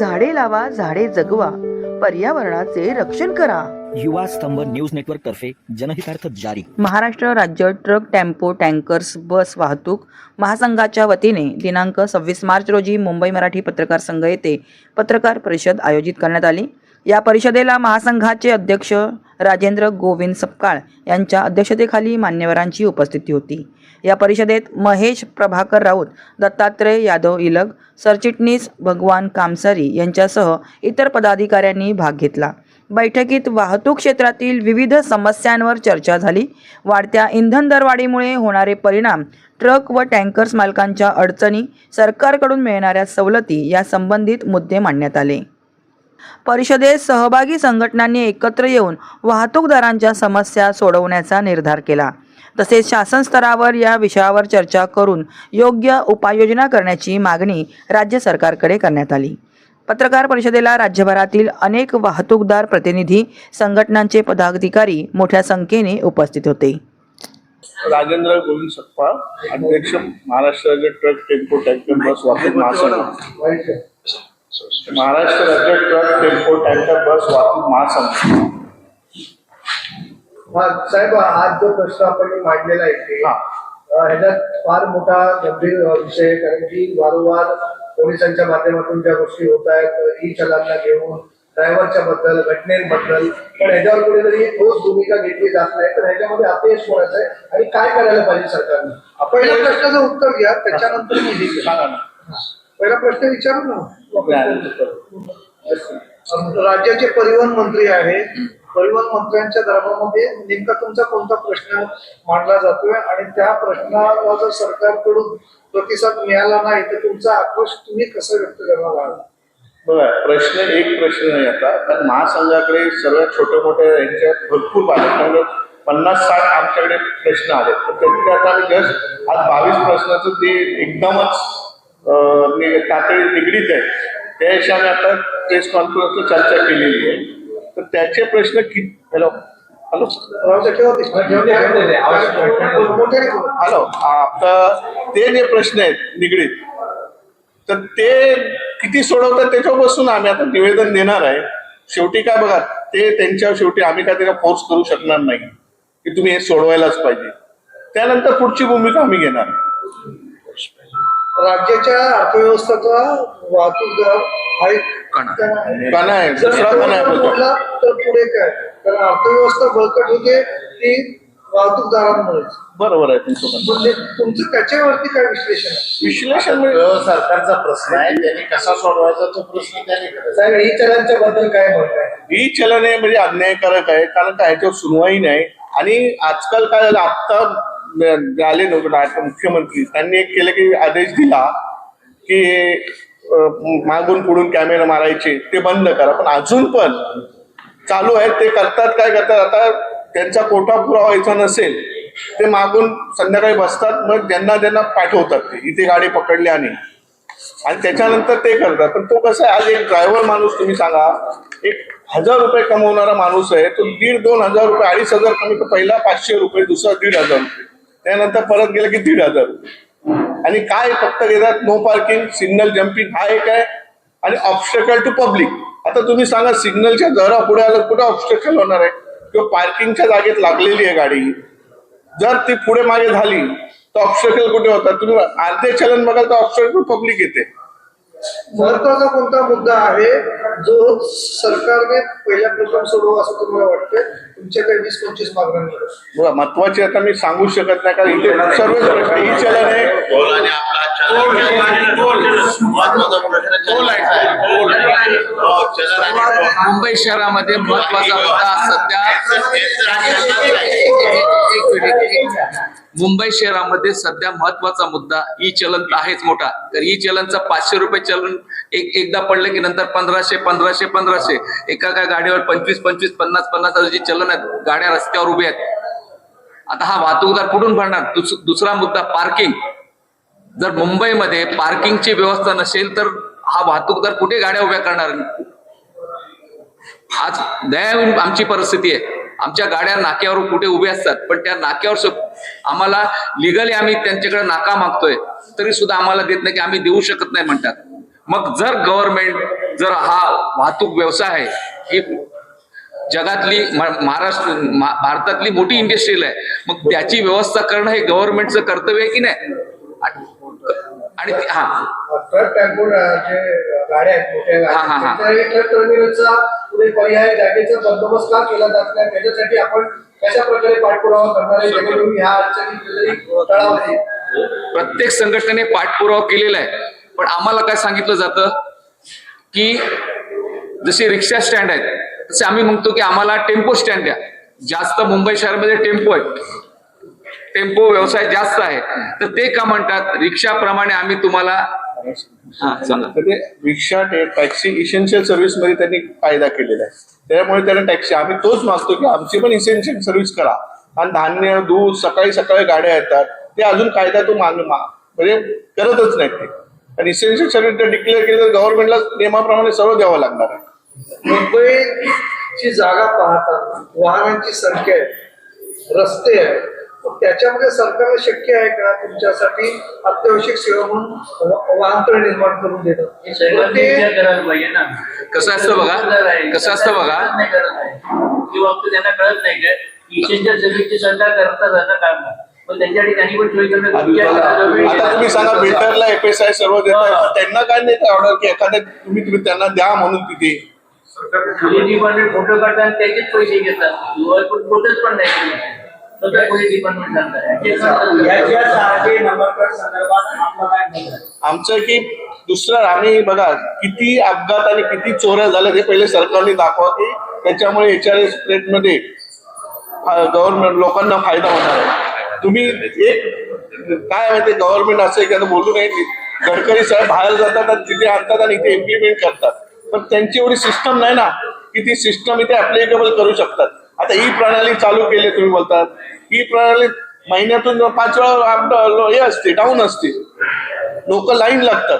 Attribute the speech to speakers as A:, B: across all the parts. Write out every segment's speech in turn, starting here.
A: झाडे लावा झाडे जगवा. पर्यावरणाचे रक्षण करा.
B: युवा स्तंभ न्यूज नेटवर्क तर्फे जनहितार्थ जारी.
A: महाराष्ट्र राज्य ट्रक टेम्पो टँकर्स बस वाहतूक महासंघाच्या वतीने दिनांक सव्वीस मार्च रोजी मुंबई मराठी पत्रकार संघ येथे पत्रकार परिषद आयोजित करण्यात आली. या परिषदेला महासंघाचे अध्यक्ष राजेंद्र गोविंद सपकाळ यांच्या अध्यक्षतेखाली मान्यवरांची उपस्थिती होती. या परिषदेत महेश प्रभाकर राऊत दत्तात्रय यादव इलग सरचिटणीस भगवान कामसारी यांच्यासह इतर पदाधिकाऱ्यांनी भाग घेतला. बैठकीत वाहतूक क्षेत्रातील विविध समस्यांवर चर्चा झाली. वाढत्या इंधन दरवाढीमुळे होणारे परिणाम ट्रक व टँकर्स मालकांच्या अडचणी सरकारकडून मिळणाऱ्या सवलती या संबंधित मुद्दे मांडण्यात आले. परिषदेत सहभागी संघटनांनी एकत्र येऊन वाहतूकदारांच्या समस्या सोडवण्याचा निर्धार केला. तसेच शासन स्तरावर या विषयावर चर्चा करून योग्य उपाययोजना करण्याची मागणी राज्य सरकारकडे करण्यात आली. पत्रकार परिषदेला राज्यभरातील अनेक वाहतूकदार प्रतिनिधी संघटनांचे पदाधिकारी मोठ्या संख्येने उपस्थित होते.
C: राजेंद्र गोविंद सप्पा अध्यक्ष महाराष्ट्र राज्य ट्रक टेम्पो टँकर बस वाहतूक महासंघ. महाराष्ट्र राज्य ट्रक टेम्पो टँकर बस वाहतूक महासंघ.
D: साहेब आज जो प्रश्न आपण मांडलेला आहे
C: हा.
D: ह्याच्यात फार मोठा गंभीर विषय आहे कारण की वारंवार पोलिसांच्या माध्यमातून ज्या गोष्टी होत आहेत ई चलांना घेऊन ड्रायव्हरच्या बद्दल घटनेबद्दल पण ह्याच्यावर कुठेतरी ठोस भूमिका घेतली जात नाही. तर ह्याच्यामध्ये अपयश कोणाचं आहे आणि काय करायला पाहिजे सरकारने? पहिल्या प्रश्नाचं उत्तर घ्या त्याच्यानंतर मी हे पहिला प्रश्न विचारू ना? राज्याचे परिवहन मंत्री आहेत. परिवहन मंत्र्यांच्या दरबारामध्ये नेमका तुमचा कोणता प्रश्न मांडला जातोय? आणि त्या प्रश्नाला जर सरकारकडून प्रतिसाद मिळाला नाही तर तुमचा आक्रोश तुम्ही कसं व्यक्त करणार आहात?
C: बघा प्रश्न एक प्रश्न नाही आता. कारण महासंघाकडे सर्व छोटे मोठे यांच्यात भरपूर बालकांना पन्नास साठ आमच्याकडे प्रश्न आले तर त्यातले आता आम्ही जस्ट आज बावीस प्रश्नाचं ते एकदमच अं, तातडी निगडीत आहे. त्या हिशोबाने आता प्रेस कॉन्फरन्सला चर्चा केलेली आहे. तर त्याचे प्रश्न किती हॅलो. हॅलो हॅलो आता ते जे प्रश्न आहेत निगडीत तर ते किती सोडवतात त्याच्यावर बसून आम्ही आता निवेदन देणार आहे. शेवटी काय बघा ते त्यांच्यावर शेवटी आम्ही काय त्याला फोर्स करू शकणार नाही की तुम्ही हे सोडवायलाच पाहिजे. त्यानंतर पुढची भूमिका आम्ही घेणार आहे.
D: राज्याच्या अर्थव्यवस्थेचा वाहतूक दर हा एक
C: कणा आहे.
D: जर
C: दुसरा कणा आहे
D: तर पुढे काय? कारण अर्थव्यवस्था बळकट होते ती वाहतूकदारांमुळेच
C: बरोबर आहे तुमचं म्हणणं.
D: म्हणजे तुमचं त्याच्यावरती काय विश्लेषण आहे?
C: विश्लेषण म्हणजे
E: तो सरकारचा प्रश्न आहे त्यांनी कसा सोडवायचा तो प्रश्न त्यांनी करायचा.
D: साहेब ई चलनच्या बद्दल काय म्हणत आहे?
C: ही चलन आहे म्हणजे अन्यायकारक आहे कारण काय ह्याच्यावर सुनवाई नाही. आणि आजकाल काय झालं आत्ता आले नव्हते मुख्यमंत्री. त्यांनी एक केलं की आदेश दिला की मागून पुढून कॅमेरा मारायचे ते बंद करा. पण अजून पण चालू आहे ते करतात काय करतात? आता त्यांचा कोटा पुरा व्हायचा नसेल ते मागून संध्याकाळी बसतात मग ज्यांना ज्यांना पाठवतात ते इथे गाडी पकडली आणि. आणि त्याच्यानंतर ते करतात. पण तो कसं आहे आज एक ड्रायव्हर माणूस तुम्ही सांगा एक हजार रुपये कमवणारा माणूस आहे तो दीड दोन हजार रुपये अडीच हजार कमी तर पहिला पाचशे रुपये दुसरा दीड हजार रुपये. त्यानंतर परत गेलं की दीड हजार आणि काय फक्त घेतात? नो पार्किंग सिग्नल जम्पिंग हा एक आहे. आणि ऑब्स्टकल टू पब्लिक आता तुम्ही सांगा सिग्नलच्या जरा पुढे आलं कुठं ऑब्स्टकल होणार आहे? किंवा पार्किंगच्या जागेत लागलेली आहे गाडी. जर ती पुढे मागे झाली तर ऑब्स्टकल कुठे होतात? तुम्ही अर्धे चलन बघाल तर ऑब्स्टकल पब्लिक येते.
D: महत्त्वाचा कोणता मुद्दा आहे जो सरकारने पहिल्या प्रथम सोडवा असं तुम्हाला वाटतंय? तुमच्या काही वीस पंचवीस
C: बघा महत्वाची आता मी सांगू शकत नाही कारण इथे सर्व प्रश्न ही चलन आहे.
E: हो.
F: मुंबई शहरामध्ये महत्त्वाचा मुद्दा सध्या मुंबई शहरामध्ये सध्या महत्त्वाचा मुद्दा ई चलन आहेच मोठा. तर ई चलनचं पाचशे रुपये चलन एक एकदा पडलं की नंतर पंधराशे पंधराशे पंधराशे. एका एका गाडीवर पंचवीस पंचवीस पन्नास पन्नास हजारची चलन आहेत गाड्या रस्त्यावर उभ्या आहेत. आता हा वाहतूकदार कुठून भरणार? दुस- दुसरा मुद्दा पार्किंग. जर मुंबईमध्ये पार्किंगची व्यवस्था नसेल तर हा वाहतूकदार कुठे गाड्या उभ्या करणार? आज दया आमची परिस्थिती आहे. आमच्या गाड्या नाक्यावर कुठे उभे असतात पण त्या नाक्यावर आम्हाला लिगली आम्ही त्यांच्याकडे नाका मागतोय तरी सुद्धा आम्हाला देत नाही की आम्ही देऊ शकत नाही म्हणतात. मग जर गव्हर्नमेंट जर हा वाहतूक व्यवसाय आहे ही जगातली म- महाराष्ट्र भारतातली मोठी इंडस्ट्रील आहे मग त्याची व्यवस्था करणं हे गव्हर्नमेंटचं कर्तव्य आहे की नाही? आणि हा.
D: ट्रक टेम्पो जे गाड्या आहेत मोठ्या
F: हा, हा, हा.
D: गाड्या ट्रक टर्मिनलचा पुढे पर्याय जागेचा बंदोबस्त का केला जात नाही त्याच्यासाठी आपण कशा प्रकारे पाठपुरावा करणार आहे जेणेकरून ह्या अडचणी येईल
F: प्रत्येक संघटनेने पाठपुरावा केलेला आहे. पण आम्हाला काय सांगितलं जातं? की जसे रिक्षा स्टँड आहेत तसे आम्ही म्हणतो की आम्हाला टेम्पो स्टँड द्या. जास्त मुंबई शहरामध्ये टेम्पो आहेत. टेम्पो व्यवसाय जास्त आहे. तर ते का म्हणतात? रिक्षाप्रमाणे आम्ही तुम्हाला हा
C: रिक्षा टॅक्सी इसेन्शियल सर्व्हिसमध्ये त्यांनी कायदा केलेला आहे. त्यामुळे त्यांना टॅक्सी आम्ही तोच मागतो की आमची पण इसेन्शियल सर्व्हिस करा. आणि धान्य दूध सकाळी सकाळी गाड्या येतात. ते अजून कायदा तो माग मा- म्हणजे करतच नाहीत ते. आणि इसेन्शियल सर्व्हिस जर डिक्लेअर केली तर गव्हर्नमेंटला नियमाप्रमाणे सर्व द्यावं लागणार आहे.
D: मुंबईची जागा पाहता वाहनांची संख्या आहे रस्ते आहे त्याच्यामध्ये सरकारला शक्य आहे का तुमच्यासाठी अत्यावश्यक सेवा म्हणून वा- वाहनतळ निर्माण करून देणं?
F: कसं असतं बघा कसं असतं बघा.
G: किंवा त्यांना कळत नाही का? इसेन्शियल सर्व्हिसची सरकार करतात आता काम. पण त्यांच्या ठिकाणी पण सोय करणं
C: तुम्ही सांगा बिल्डरला एफएसआय सर्व देतात त्यांना काय नाही ऑर्डर की एखाद्या तुम्ही तुम्ही त्यांना द्या म्हणून तिथे.
G: फोटो काढतात त्याचेच पैसे घेतात. पण फोटोच पण नाही.
C: आमचं की दुसरं आम्ही बघा किती अपघात आणि किती चोऱ्या झाल्या ते पहिले सरकारने दाखवा की त्याच्यामुळे एच आर एसमध्ये गव्हर्नमेंट लोकांना फायदा होणार आहे. तुम्ही एक काय माहिती गव्हर्नमेंट असं आता बोलू नये की गडकरी साहेब बाहेर जातात आणि तिथे आणतात आणि इथे इम्प्लिमेंट करतात. पण त्यांची एवढी सिस्टम नाही ना की ती सिस्टम इथे ऍप्लिकेबल करू शकतात. आता ही प्रणाली चालू केली तुम्ही बोलतात. ही प्रणाली महिन्यातून पाच वेळा हे असते डाऊन असते. लोक लाईन लागतात.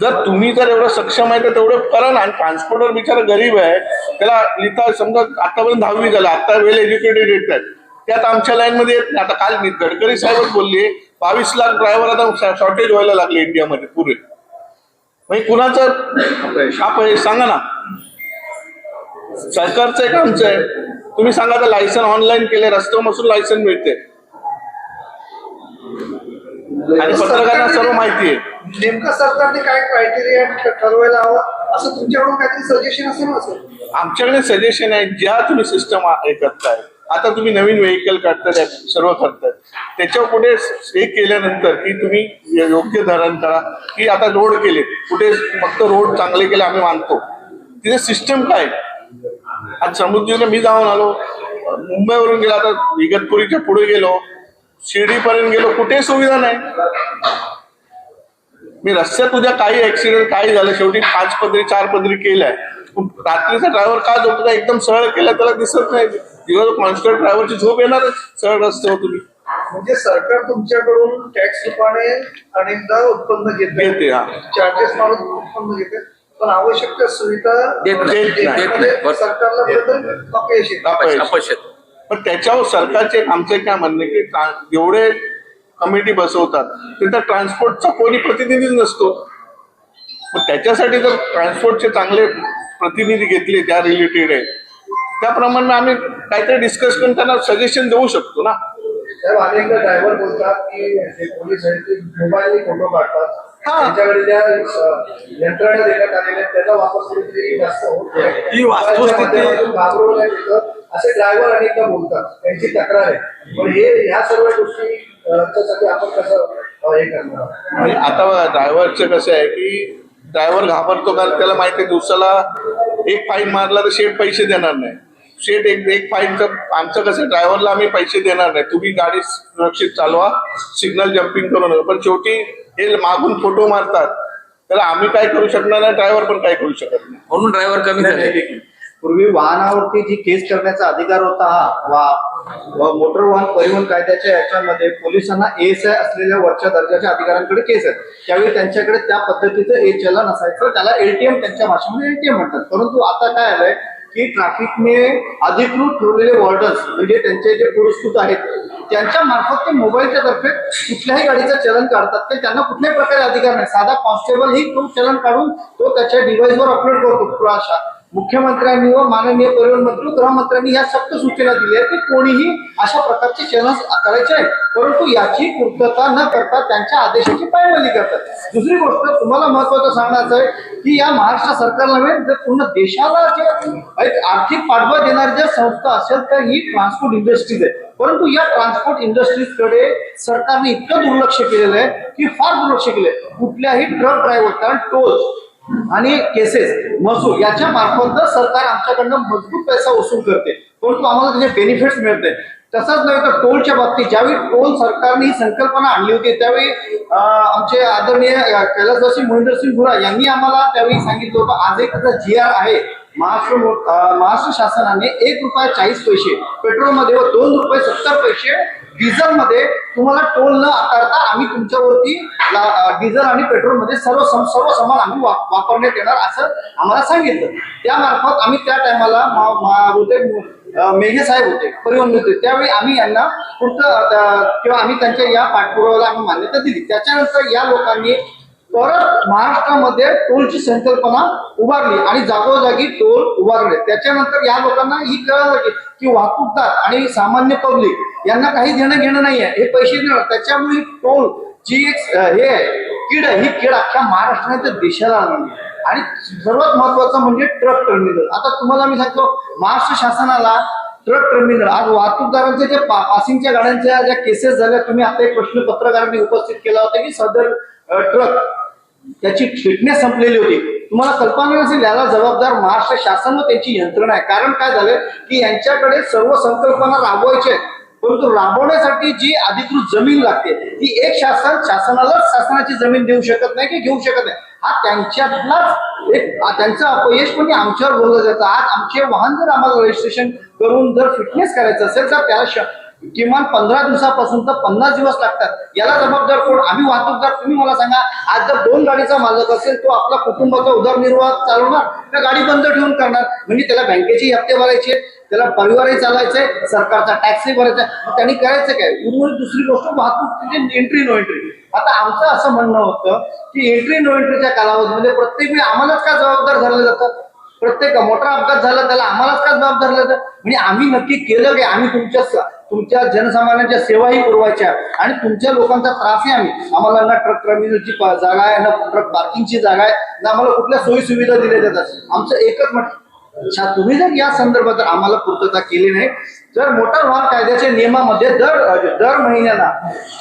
C: जर तुम्ही जर एवढं सक्षम आहे तर तेवढं करा ना. आणि ट्रान्सपोर्टर बिचारा गरीब आहे. त्याला लिहिता समजा आतापर्यंत दहावी झालं आता वेल एज्युकेटेड येतात त्यात. आमच्या लाईन मध्ये येत नाही. आता काल मी गडकरी साहेबच बोलले बावीस लाख ड्रायव्हर आता शॉर्टेज व्हायला लागले इंडियामध्ये पुरे म्हणजे कुणाचं आप सांगा ना. सरकारचं आहे का आमचं आहे? तुम्ही सांगा तर लायसन ऑनलाईन केले रस्त्यावर बसून लायसन मिळते. आणि पत्रकारांना सर्व माहिती आहे.
D: नेमकं सरकारने काय क्रायटेरिया ठरवायला हवं? असं तुमच्याकडून काहीतरी सजेशन असेल सर
C: आमच्याकडे सजेशन आहे ज्या तुम्ही सिस्टम हे करताय आता तुम्ही नवीन व्हेकल काढताय सर्व करताय. त्याच्या पुढे हे केल्यानंतर की तुम्ही योग्य धरण करा की आता रोड केले. कुठे फक्त रोड चांगले केले आम्ही मानतो. तिथे सिस्टम काय? आज समुद्रीला मी जाऊन आलो. मुंबईवरून गेलो आता इगतपुरीच्या पुढे गेलो. शिर्डीपर्यंत गेलो. कुठे सुविधा नाही. मी रस्त्यात उद्या काही ऍक्सिडेंट काही झालं. शेवटी पाच पदरी चार पदरी केलाय. रात्रीचा ड्रायव्हर का झोपला? एकदम सरळ केला त्याला दिसत नाही. दिवस कॉन्स्टंट ड्रायव्हरची झोप येणारच. सरळ रस्त्यावर तुम्ही.
D: म्हणजे सरकार तुमच्याकडून टॅक्स रूपाने अनेकदा उत्पन्न
C: घेते.
D: चार्जेस मारून उत्पन्न घेते. पण आवश्यक त्या सुविधा
F: देत नाही.
C: देत.
F: बरं.
D: सरकारला कुठेतरी अपयश येतं.
C: अपयश.
F: अपयश येतं.
C: पण त्याच्यावर सरकारचे एक आमचं काय म्हणणं की ट्रा- जेवढे कमिटी बसवतात तिथं ट्रान्सपोर्टचा कोणी प्रतिनिधी नसतो मग त्याच्यासाठी जर ट्रान्सपोर्टचे चांगले प्रतिनिधी घेतले त्या रिलेटेड आहे त्याप्रमाणे आम्ही काहीतरी डिस्कस करून त्यांना सजेशन देऊ शकतो ना
D: साहेब अनेकदा ड्रायव्हर बोलतात की जे पोलीस आहेत ते मोबाईलने फोटो काढतात. त्यांच्याकडे ज्या अ, यंत्रणा देण्यात आलेल्या आहेत त्याचा वापर कुठेतरी जास्त होत.
C: ही वास्तुस्थिती-
D: असे ड्रायव्हर अनेकदा बोलतात. त्यांची तक्रार आहे. पण हे ह्या सर्व गोष्टी आपण कसं हे करणार
C: आणि आता ड्रायव्हरचं कसं आहे की ड्रायव्हर घाबरतो कारण त्याला माहिती आहे दिवसाला एक फाईन मारला तर शेट पैसे देणार नाही. शेट एक एक फाईनचं आमचं कसं ड्रायव्हरला आम्ही पैसे देणार नाही. तुम्ही गाडी सुरक्षित चालवा सिग्नल जम्पिंग करू नका. पण शेवटी हे मागून फोटो मारतात. तर आम्ही काय करू शकणार नाही ड्रायव्हर पण काय करू शकत नाही.
F: म्हणून ड्रायव्हर कमी झाले.
H: पूर्वी वाहनावरती जी केस करण्याचा अधिकार होता हा वा व मोटर वाहन परिवहन कायद्याच्या याच्यामध्ये पोलिसांना एस आय असलेल्या वरच्या दर्जाच्या अधिकाऱ्यांकडे केस आहेत. त्यावेळी त्यांच्याकडे त्या पद्धतीचं ए चलन असायचं त्याला एटीएम त्यांच्या भाषेमध्ये एटीएम म्हणतात. परंतु आता काय आलंय की ट्रॅफिकने अधिकृत ठेवलेले वॉर्डर्स म्हणजे त्यांचे जे पुरस्कृत आहेत त्यांच्या मार्फत ते मोबाईलच्या तर्फे कुठल्याही गाडीचं चलन काढतात. ते त्यांना कुठल्याही प्रकारे अधिकार नाही. साधा कॉन्स्टेबल ही तो चलन काढून तो त्याच्या डिव्हाइसवर अपलोड करतो. अशा मुख्यमंत्र्यांनी व माननीय परिवहन मंत्री गृहमंत्र्यांनी या सक्त सूचना दिल्या आहे की कोणीही अशा प्रकारचे चॅनल करायचे आहे परंतु याची पूर्तता न करता त्यांच्या आदेशाची पायमल्ली करतात. दुसरी गोष्ट तुम्हाला महत्वाचं सांगण्याचं आहे की या महाराष्ट्र सरकारला नव्हे तर पूर्ण देशाला जे एक आर्थिक पाठबळ देणारी जर संस्था असेल तर ही ट्रान्सपोर्ट इंडस्ट्रीज आहे. परंतु या ट्रान्सपोर्ट इंडस्ट्रीजकडे सरकारने इतकं दुर्लक्ष केलेलं आहे की फार दुर्लक्ष केलंय. कुठल्याही ट्रक ड्रायव्हर टोल आणि केसेस महसूल याच्या मार्फत सरकार आमच्याकडनं मजबूत पैसा वसूल करते परंतु आम्हाला त्याचे बेनिफिट्स मिळते. तसंच नव्हे तर टोलच्या बाबतीत ज्यावेळी टोल सरकारने ही संकल्पना आणली होती त्यावेळी आमचे आदरणीय कैलासवासी महेंद्रसिंग गुरा यांनी आम्हाला त्यावेळी सांगितलं होतं आज एक जी आर आहे. महाराष्ट्र महाराष्ट्र शासनाने एक रुपया चाळीस पैसे पेट्रोलमध्ये व दोन रुपये सत्तर पैसे डिझेलमध्ये तुम्हाला टोल न आकारता आम्ही तुमच्यावरती डिझेल आणि पेट्रोलमध्ये सर्व सम सर्व समान आम्ही वापरण्यात येणार असं आम्हाला सांगितलं. त्यामार्फत आम्ही त्या टायमाला होते मेघे साहेब होते परिवहन मंत्री त्यावेळी आम्ही यांना पुढचं किंवा आम्ही त्यांच्या या पाठपुराव्याला आम्ही मान्यता दिली. त्याच्यानंतर या लोकांनी परत महाराष्ट्रामध्ये टोलची संकल्पना उभारली आणि जागोजागी टोल उभारले. त्याच्यानंतर या लोकांना ही कळलं की- की वाहतूकदार आणि सामान्य पब्लिक यांना काही देणं घेणं नाही आहे हे पैसे देणं त्याच्यामुळे टोल जी एक हे आहे कीड ही किड अख्ख्या महाराष्ट्राने तर देशाला आणली. आणि सर्वात महत्वाचं म्हणजे ट्रक टर्मिनल. आता तुम्हाला मी सांगतो महाराष्ट्र शासनाला ट्रक टर्मिनल आज वाहतूकदारांच्या ज्या पा- पासिंगच्या गाड्यांच्या ज्या केसेस झाल्या तुम्ही आता एक प्रश्न पत्रकारांनी उपस्थित केला होता की सदर ट्रक त्याची फिटनेस संपलेली होती. तुम्हाला कल्पना नसेल याला जबाबदार महाराष्ट्र शासन व त्यांची यंत्रणा आहे. कारण काय झालं की यांच्याकडे सर्व संकल्पना राबवायचे आहेत. परंतु राबवण्यासाठी जी अधिकृत जमीन लागते ती एक शासन शासनालाच शासनाची जमीन देऊ शकत नाही की घेऊ शकत नाही. हा त्यांच्यातलाच एक त्यांचं अपयश पण आमच्यावर बोललं जातं. आज आमचे वाहन जर आम्हाला रजिस्ट्रेशन करून जर फिटनेस करायचं असेल तर त्याला किमान पंधरा दिवसापासून तर पन्नास दिवस लागतात. याला जबाबदार कोण? आम्ही वाहतूकदार तुम्ही मला सांगा आज जर दोन गाडीचा मालक असेल तो आपला कुटुंबाचा उदरनिर्वाह चालवणार का गाडी बंद ठेवून करणार? म्हणजे त्याला बँकेचे हप्ते भरायचे त्याला परिवारही चालायचंय सरकारचा टॅक्सही भरायचा त्यांनी करायचं काय? उर्वरित दुसरी गोष्ट वाहतूक एंट्री नो एंट्री आता आमचं असं म्हणणं होतं की एंट्री नो एंट्रीच्या कालावधीमध्ये प्रत्येक वेळी आम्हालाच का जबाबदार धरलं जातं? प्रत्येक मोठा अपघात झाला त्याला आम्हालाच का जबाबदार धरलं जातं? म्हणजे आम्ही नक्की केलं काय? आम्ही तुमच्या तुमच्या जनसामान्यांच्या सेवाही पुरवायच्या आणि तुमच्या लोकांचा त्रासही आम्ही. आम्हाला ना ट्रक टर्मिनलची जागा आहे ना ट्रक पार्किंगची जागा आहे ना आम्हाला कुठल्या सोयी सुविधा दिल्या जातात. आमचं एकच म्हटलं अच्छा तुम्ही जर या संदर्भात आम्हाला पूर्तता केली नाही तर मोटार वाहन कायद्याच्या नियमामध्ये दर दर महिन्याला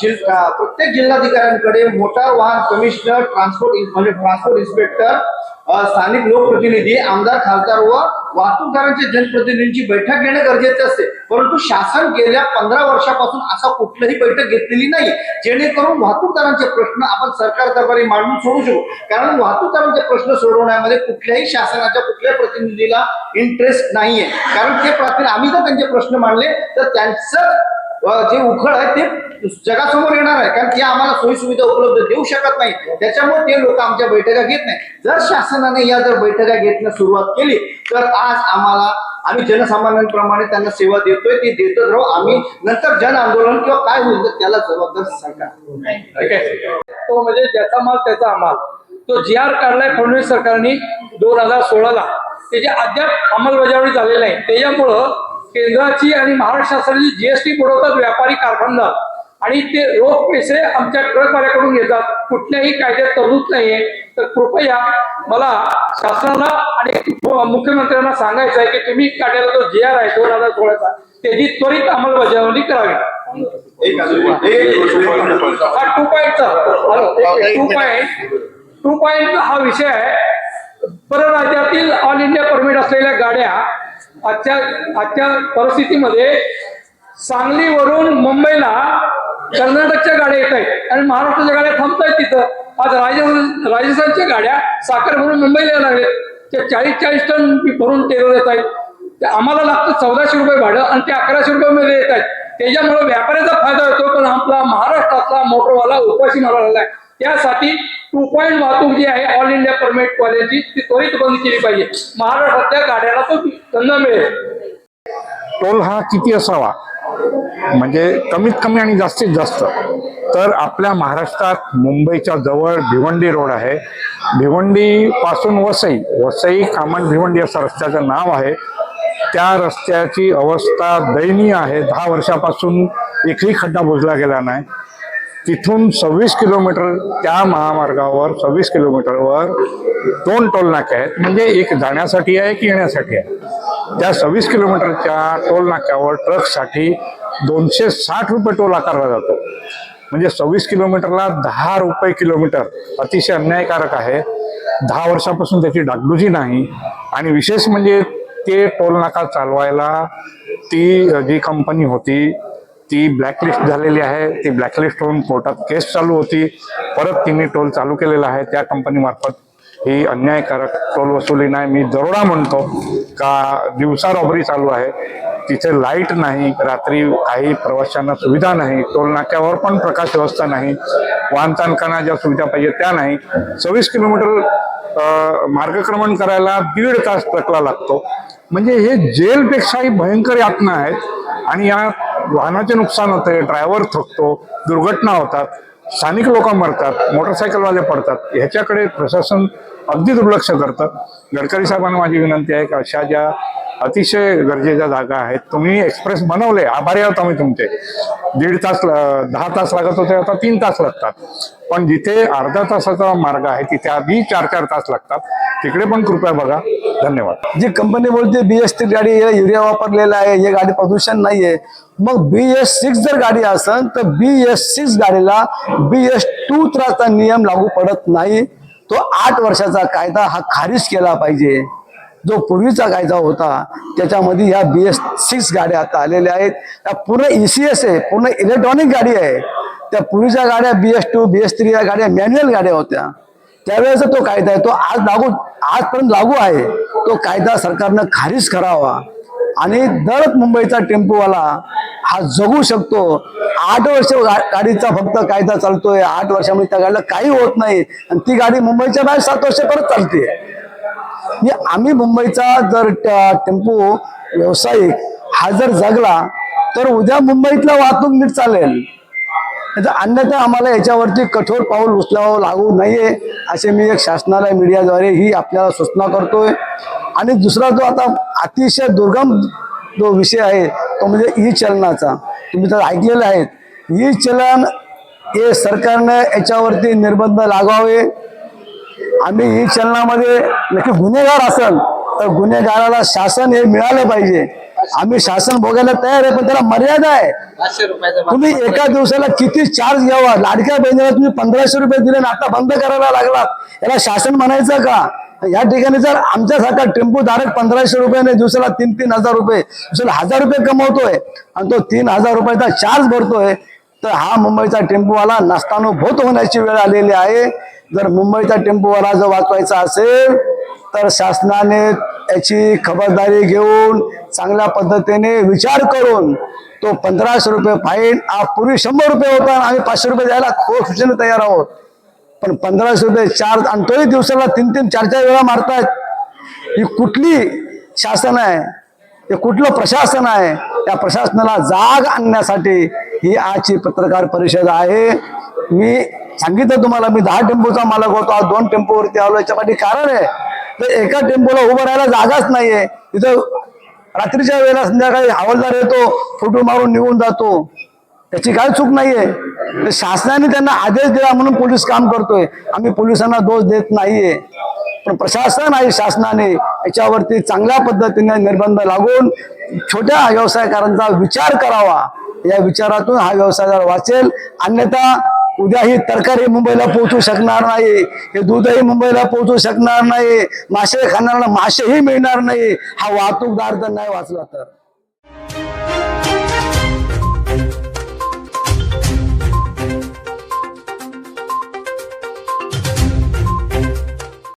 H: जिल- प्रत्येक जिल्हाधिकाऱ्यांकडे मोटार वाहन कमिशनर ट्रान्सपोर्ट म्हणजे ट्रान्सपोर्ट इन्स्पेक्टर स्थानिक लोकप्रतिनिधी आमदार खासदार व वाहतूकदारांच्या जनप्रतिनिधींची बैठक घेणे गरजेचे असते. परंतु शासन गेल्या पंधरा वर्षापासून असा कुठलीही बैठक घेतलेली नाही जेणेकरून वाहतूकदारांचे प्रश्न आपण सरकार दरबारी मांडून सोडू शकू. कारण वाहतूकदारांचे प्रश्न सोडवण्यामध्ये कुठल्याही शासनाच्या कुठल्याही प्रतिनिधीला इंटरेस्ट नाहीये. कारण ते प्राथमिक आम्ही जर त्यांचे प्रश्न मांडले तर त्यांचं जे उखळ आहे ते जगासमोर येणार आहे. कारण ते आम्हाला सोयी सुविधा उपलब्ध देऊ शकत नाही. त्याच्यामुळे ते लोक आमच्या बैठका घेत नाही. जर शासनाने या जर बैठका घेतण्यास सुरुवात केली तर आज आम्हाला आम्ही जनसामान्यांप्रमाणे त्यांना सेवा देतोय ते देतच राहू. आम्ही नंतर जन आंदोलन किंवा काय होईल त्याला जबाबदार सरकार.
I: तो म्हणजे ज्याचा माल त्याचा अमाल तो जी आर काढलाय फडणवीस सरकारने दोन हजार सोळाला. त्याची अद्याप अंमलबजावणी झालेली नाही. त्याच्यामुळं केंद्राची आणि महाराष्ट्र शासनाची जीएसटी बुडवतात व्यापारी कारखानदार. आणि ते रोख पैसे आमच्या ट्रकवाल्याकडून घेतात. कुठल्याही कायद्यात तरतूद नाहीये. तर कृपया मला शासनाला आणि मुख्यमंत्र्यांना सांगायचं आहे की तुम्ही काढलेला जो जी आर आहे दोन हजार सोळाचा त्याची त्वरित अंमलबजावणी करावी. हा टू पॉईंटचा टू पॉईंट टू पॉईंट हा विषय आहे. परराज्यातील ऑल इंडिया परमिट असलेल्या गाड्या आजच्या आजच्या परिस्थितीमध्ये सांगलीवरून मुंबईला कर्नाटकच्या गाड्या येत आहेत. आणि महाराष्ट्राच्या गाड्या थांबत आहेत तिथं. आज राजस्थान राजस्थानच्या गाड्या साखर भरून मुंबईला यायला लागलेत ते चाळीस चाळीस टन भरून टेलर येत आहेत. आम्हाला लागतं चौदाशे रुपये भाडं आणि ते अकराशे रुपये मध्ये येत आहेत. त्याच्यामुळे व्यापाऱ्याचा फायदा होतो पण आपला महाराष्ट्रातला मोटरवाला उपाशी मारला आहे. त्यासाठी टू पॉईंट वाहतूक जी आहे ऑल इंडिया परमिट कॉलेजची ती त्वरित बंद केली पाहिजे. महाराष्ट्रातल्या गाड्याला तो धंदा मिळेल.
J: टोल हा किती असावा? म्हणजे कमीत कमी आणि जास्तीत जास्त. तर आपल्या महाराष्ट्रात मुंबईच्या जवळ भिवंडी रोड आहे. भिवंडी पासून वसई वसई कामन भिवंडी असं रस्त्याचं नाव आहे. त्या रस्त्याची अवस्था दयनीय आहे. दहा वर्षापासून एकही खड्डा बुजला गेला नाही. तिथून सव्वीस किलोमीटर त्या महामार्गावर सव्वीस किलोमीटरवर दोन टोलनाके आहेत. म्हणजे एक जाण्यासाठी आहे की येण्यासाठी आहे? त्या सव्वीस किलोमीटरच्या टोलनाक्यावर ट्रकसाठी दोनशे साठ रुपये टोल आकारला जातो. म्हणजे सव्वीस किलोमीटरला दहा रुपये किलोमीटर अतिशय अन्यायकारक आहे. दहा वर्षापासून त्याची डागडुजी नाही. आणि विशेष म्हणजे ते टोल नाका चालवायला ती जी कंपनी होती ती ब्लॅकलिस्ट झालेली आहे. ती ब्लॅकलिस्ट होऊन कोर्टात केस चालू होती. परत तिने टोल चालू केलेला आहे. त्या कंपनीमार्फत ही अन्यायकारक टोल वसुली नाही. मी दरोडा म्हणतो का दिवसा रॉबरी चालू आहे. तिथे लाइट नाही. रात्री काही प्रवाशांना सुविधा नाही. टोल नाक्यावर पण प्रकाश व्यवस्था नाही. वाहन चालकांना ज्या सुविधा पाहिजे त्या नाही. सव्वीस किलोमीटर मार्गक्रमण करायला दीड तास ट्रकला लागतो. म्हणजे हे जेलपेक्षाही भयंकर यातना आहेत आणि या वाहनाचे नुकसान होते ड्रायव्हर थकतो दुर्घटना होतात स्थानिक लोक मरतात मोटरसायकलवाले पडतात ह्याच्याकडे प्रशासन अगदी दुर्लक्ष करतं. गडकरी साहेबांना माझी विनंती आहे की अशा ज्या अतिशय गरजेच्या जागा आहेत तुम्ही एक्सप्रेस बनवले आभारी आहोत आम्ही तुमचे. दीड तास दहा तास लागत होते आता तीन तास लागतात. पण जिथे अर्धा तासाचा मार्ग आहे तिथे आधी चार चार तास लागतात. तिकडे पण कृपया बघा. धन्यवाद.
K: जी कंपनी बोलते बी एस ती गाडी युरिया वापरलेला आहे हे गाडी प्रदूषण नाहीये. मग बी एस सिक्स जर गाडी असेल तर बी एस सिक्स गाडीला बी एस टू त्राचा नियम लागू पडत नाही. तो आठ वर्षाचा कायदा हा खारिज केला पाहिजे. जो पूर्वीचा कायदा होता त्याच्यामध्ये ह्या बी एस सिक्स गाड्या आता आलेल्या आहेत. त्या पूर्ण ई सी एस आहे पूर्ण इलेक्ट्रॉनिक गाडी आहे. त्या पूर्वीच्या गाड्या B S two B S three या गाड्या मॅन्युअल गाड्या होत्या. त्यावेळेस तो कायदा आहे तो आज लागू आजपर्यंत लागू आहे. तो कायदा सरकारनं खारिज करावा. आणि दर मुंबईचा टेम्पोवाला हा जगू शकतो. आठ वर्ष गा- गाडीचा फक्त कायदा चालतोय. आठ वर्षामध्ये त्या गाडीला काही होत नाही. आणि ती गाडी मुंबईच्या बाहेर सात वर्ष परत चालते. आम्ही मुंबईचा जर त्या टेम्पो व्यावसायिक हा जर जगला तर उद्या मुंबईतला वाहतूक नीट चालेल. अन्यथा आम्हाला याच्यावरती कठोर पाऊल उचलावं लागू नये असे मी एक शासनाला मीडियाद्वारे ही आपल्याला सूचना करतोय. आणि दुसरा जो आता अतिशय दुर्गम जो विषय आहे तो म्हणजे ई चलनाचा तुम्ही तर ऐकलेले आहेत ई चलन हे सरकारने याच्यावरती निर्बंध लागावे. आम्ही ई चलनामध्ये नक्की गुन्हेगार असेल तर गुन्हेगाराला शासन हे मिळालं पाहिजे. आम्ही शासन भोगायला तयार आहे पण त्याला मर्यादा आहे. तुम्ही एका दिवसाला किती चार्ज घ्यावा? लाडक्या बहिणीला तुम्ही पंधराशे रुपये दिले आणि आता बंद करायला लागलात याला शासन म्हणायचं का? या ठिकाणी जर आमच्यासारखा टेम्पो धारक पंधराशे रुपयाने दिवसाला तीन तीन हजार रुपये दिवसाला हजार रुपये कमवतोय आणि तो तीन हजार रुपयाचा चार्ज भरतोय तर हा मुंबईचा टेम्पोवाला नसतानुभूत होण्याची वेळ आलेली आहे. जर मुंबईचा टेम्पोवाला जर वाचवायचा असेल तर शासनाने याची खबरदारी घेऊन चांगल्या पद्धतीने विचार करून तो पंधराशे रुपये फाईन हा पूर्वी शंभर रुपये होता आणि आम्ही पाचशे रुपये द्यायला खूप खुशीने तयार आहोत. पण पंधराशे रुपये चार्ज आणि तोही दिवसाला तीन तीन चार चार वेळा मारतायत. ही कुठली शासन आहे? हे कुठलं प्रशासन आहे? त्या प्रशासनाला जाग आणण्यासाठी ही आजची पत्रकार परिषद आहे. मी सांगितलं तुम्हाला मी दहा टेम्पोचा मालक होतो आज दोन टेम्पोवरती आलो याच्या पाठी कारण आहे. तर एका टेम्पोला उभं राहायला जागाच नाहीये. तिथं रात्रीच्या वेळेला संध्याकाळी हवालदार येतो फोटो मारून निघून जातो. त्याची काय चूक नाहीये? शासनाने त्यांना आदेश दिला म्हणून पोलीस काम करतोय. आम्ही पोलिसांना दोष देत नाहीये. पण प्रशासन आहे शासनाने याच्यावरती चांगल्या पद्धतीने निर्बंध लागून छोट्या व्यवसायकारांचा विचार करावा. या विचारातून हा व्यवसाय जर वाचेल अन्यथा उद्या ही तरकारी मुंबईला पोहोचू शकणार नाही हे दूधही मुंबईला पोहोचू शकणार नाही मासे खाणार मासेही मिळणार नाही हा वाहतूकदार जर नाही वाचला तर.